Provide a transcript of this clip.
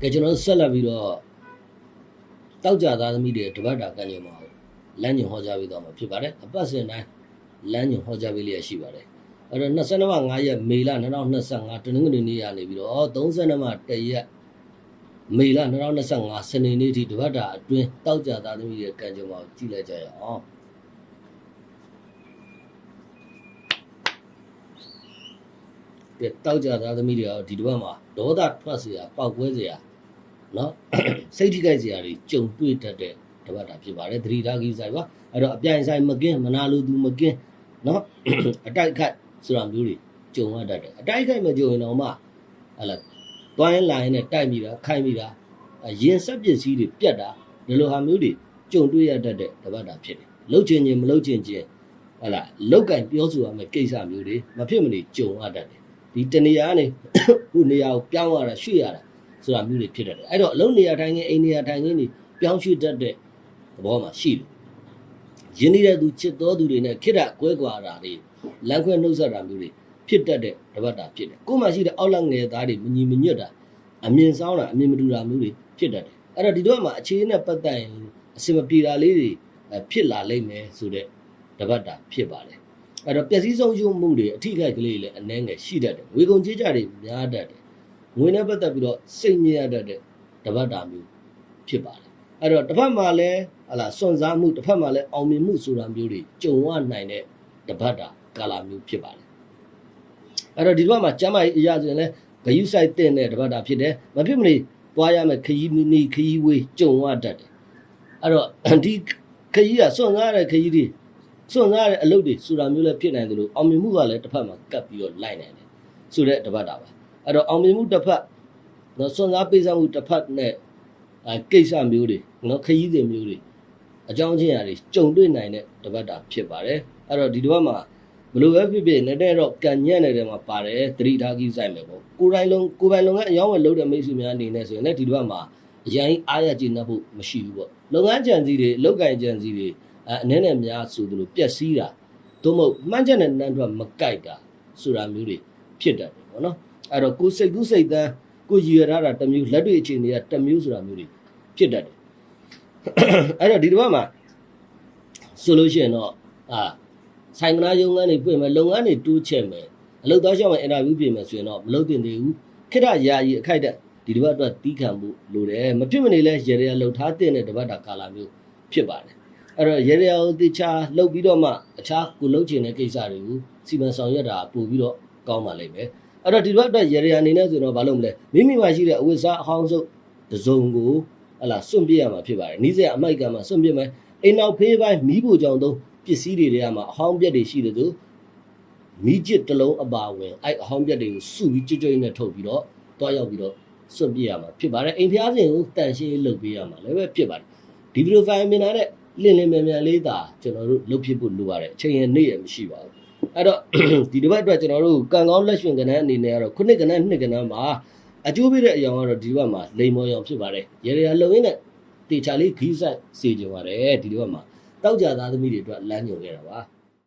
ကဲကျွန်တော်တို့ဆက်လက်ပြီးတော့တောက်ကြသားသမီးတွေတပတ်တာကံကြမ္မာကိုလမ်းညွန်ဟောကြားပေးသွားမှာဖြစ်ပါတယ်အပတ်စဉ်တိုင်းလမ်းညွန်ဟောကြားပေးလျက်ရှိပါတယ်အဲ့တော့22မှ5ရက်မေလ2025တနင်္ဂနွေနေ့ရနေပြီးတော့32မှ1ရက်မေလ2025စနေနေ့ထိတပတ်တာအတွင်းတောက်ကြသားသမီးတွေကံကြမ္မာကိုကြည့်လိုက်ကြရအောင် တောက်ကြသားသမီးတွေကတော့ဒီတစ်ပတ်မှာဒေါသထွက်เสียပောက်ကွဲเสียเนาะ စိတ်ထိခိုက်เสียတွေကြုံတွေ့တတ်တဲ့တပတ်တာဖြစ်ပါတယ်သတိထားကြီးဆိုင်ပါအဲ့တော့အပြိုင်ဆိုင်မကင်းမနာလိုသူမကင်းเนาะ အတိုက်ခိုက်ဆိုတာမျိုးတွေကြုံရတတ်တယ်အတိုက်ခိုက်မကြုံရင်တော့မှဟလာတွိုင်းလိုင်းနဲ့တိုက်မိတာခိုက်မိတာအရင်ဆက်ပစ္စည်းတွေပြတ်တာဒီလိုဟာမျိုးတွေကြုံတွေ့ရတတ်တဲ့တပတ်တာဖြစ်တယ်လှုပ်ချင်ချင်းမလှုပ်ချင်ချင်းဟလာလောက်ကင်ပြောဆိုရမယ့်ကိစ္စမျိုးတွေမဖြစ်မနေကြုံရတတ်တယ် ဒီတနေရာကနေခုနေရာကိုပြောင်းရတာရွှေ့ရတာဆိုတာမျိုးတွေဖြစ်တတ်တယ်အဲ့တော့အလုံးနေရာတိုင်းချင်းအိမ်နေရာတိုင်းချင်းတွေပြောင်းရွှေ့တတ်တဲ့သဘောမှာရှိတယ်ရင်းနှီးတဲ့သူချစ်တော်သူတွေနဲ့ခိတ္တကွဲကွာတာတွေလမ်းခွဲနှုတ်ဆက်တာမျိုးတွေဖြစ်တတ်တဲ့တပတ်တာဖြစ်တယ်ကိုယ်မှရှိတဲ့အောက်လက်ငယ်သားတွေမညီမညွတ်တာအမြင်ဆောင်တာအမြင်မတူတာမျိုးတွေဖြစ်တတ်တယ်အဲ့တော့ဒီတော့မှအခြေအနေနဲ့ပတ်သက်ရင်အစင်မပြေတာလေးတွေအဲဖြစ်လာလိမ့်မယ်ဆိုတဲ့တပတ်တာဖြစ်ပါတယ် အဲ့တော့ပျက်စီးဆုံးရှုံးမှုတွေအထိခိုက်ကလေးတွေလည်းအနှဲငယ်ရှိတတ်တယ်ဝေကုန်ကြေးကြတွေများတတ်တယ်ငွေနဲ့ပတ်သက်ပြီးတော့စိတ်ညစ်ရတတ်တဲ့တပတ်တာမျိုးဖြစ်ပါတယ်အဲ့တော့တစ်ဖက်မှာလည်းဟလာစွန့်စားမှုတစ်ဖက်မှာလည်းအောင်မြင်မှုဆိုတာမျိုးတွေကြုံရနိုင်တဲ့တပတ်တာကာလမျိုးဖြစ်ပါတယ်အဲ့တော့ဒီတစ်ပတ်မှာကျမ်းမာရေးအရာဆိုရင်လည်းဂယုဆိုင်တဲ့တဲ့တပတ်တာဖြစ်တယ်မဖြစ်မနေသွားရမယ်ခရီးမီနီခရီးဝေးကြုံရတတ်တယ်အဲ့တော့ဒီခရီးကစွန့်စားတဲ့ခရီးတွေ စွန့်စားတဲ့အလုပ်တွေဆိုတာမျိုးလည်းဖြစ်နိုင်တယ်လို့အောင်မြင်မှုကလည်းတစ်ဖက်မှာကပ်ပြီးတော့လိုက်နိုင်တယ်ဆိုတဲ့တပတ်တာပါအဲ့တော့အောင်မြင်မှုတစ်ဖက်နော်စွန့်စားပေးစားမှုတစ်ဖက်နဲ့အဲကိစ္စမျိုးတွေနော်ခရီးစဉ်မျိုးတွေအကြောင်းချင်းရာတွေကြုံတွေ့နိုင်တဲ့တပတ်တာဖြစ်ပါတယ်အဲ့တော့ဒီတစ်ပတ်မှာဘယ်လိုပဲဖြစ်ဖြစ်နဲ့တဲ့တော့ကန်ညံ့နေတဲ့မှာပါတယ်သတိထားကြီးဆိုင်မယ်ပေါ့ကိုယ်တိုင်လုံးကိုယ်ပိုင်လုပ်ငန်းအယောင်းဝယ်လုပ်တဲ့မိတ်ဆွေများအနေနဲ့ဆိုရင်လည်းဒီတစ်ပတ်မှာအရင်အားရကျေနပ်ဖို့မရှိဘူးပေါ့လုပ်ငန်းကြံစည်တွေလုပ်ကင်ကြံစည်တွေ အဲအနည်းနဲ့များဆိုသလိုပျက်စီးတာသို့မဟုတ်မှန်းချက်နဲ့နန်းထွက်မကိုက်တာဆိုတာမျိုးတွေဖြစ်တတ်တယ်ပေါ့နော်အဲ့တော့ကိုယ်စိတ်ကူးစိတ်တန်းကိုယ်ရည်ရထားတာတစ်မျိုးလက်တွေ့အခြေအနေကတစ်မျိုးဆိုတာမျိုးတွေဖြစ်တတ်တယ်အဲ့တော့ဒီတစ်ပတ်မှာဆိုလို့ရှိရင်တော့အာဆိုင်ကနာရုံငန်းတွေပြင်မယ်လုပ်ငန်းတွေတိုးချဲ့မယ်အလုပ်သားရှောက်မယ်အင်တာဗျူးပြင်မယ်ဆိုရင်တော့မလုပ်တင်သေးဘူးခိတ္တယာယီအခိုက်အတန့်ဒီတစ်ပတ်အတွက်တီးခံဖို့လိုတယ်မဖြစ်မနေလဲရေရရလှုပ်ထားတဲ့တဲ့တစ်ပတ်တာကာလာမျိုးဖြစ်ပါတယ် အဲ့တော့ရေရရကိုတေချာလှုပ်ပြီးတော့မှအခြားကိုလှုပ်ချင်တဲ့ကိစ္စတွေကိုစီမံဆောင်ရွက်တာပို့ပြီးတော့ကောင်းပါလိမ့်မယ်အဲ့တော့ဒီတစ်ပတ်အတွက်ရေရရအနေနဲ့ဆိုတော့ဘာလုပ်မလဲမိမိမှာရှိတဲ့အဝတ်စားအဟောင်းစုပ်တစ်စုံကိုဟလာစွန့်ပြစ်ရမှာဖြစ်ပါတယ်နီးစရာအမိုက်ကမှာစွန့်ပြစ်မယ်အိမ်နောက်ဖေးပိုင်းမိဖို့ကြောင့်သုံးပစ္စည်းတွေတွေကမှအဟောင်းပြက်တွေရှိတဲ့သူမိကျစ်တစ်လုံးအပါဝင်အဲ့အဟောင်းပြက်တွေကိုစုပြီးကြွကြွနဲ့ထုတ်ပြီးတော့တွားရောက်ပြီးတော့စွန့်ပြစ်ရမှာဖြစ်ပါတယ်အိမ်ဖျားစဉ်ကိုတန်ရှင်းလုပ်ပေးရမှာလည်းပဲဖြစ်ပါတယ်ဒီဗီဒီယိုဖိုင်မြင်လာတဲ့ လင်းလင်းမြန်မြန်လေးသာကျွန်တော်တို့လုပ်ဖြစ်ဖို့လိုပါတယ်အချိန်ရနေ့ရမရှိပါဘူးအဲ့တော့ဒီတစ်ပတ်အတွက်ကျွန်တော်တို့ကံကောင်းလက်ရွှင်ကဏ္ဍအနေနဲ့ကတော့ခုနှစ်ကဏ္ဍနှစ်ကဏ္ဍမှာအကျိုးပေးတဲ့အရာကတော့ဒီဘက်မှာလိမ်မော်ရောင်ဖြစ်ပါတယ်ရေရရလုံရင်းနဲ့တေချာလေးဂီးဆိုင်စေကြပါတယ်ဒီတစ်ပတ်မှာတောက်ကြသားသမီးတွေအတွက်လမ်းညွှန်ခဲ့တာပါ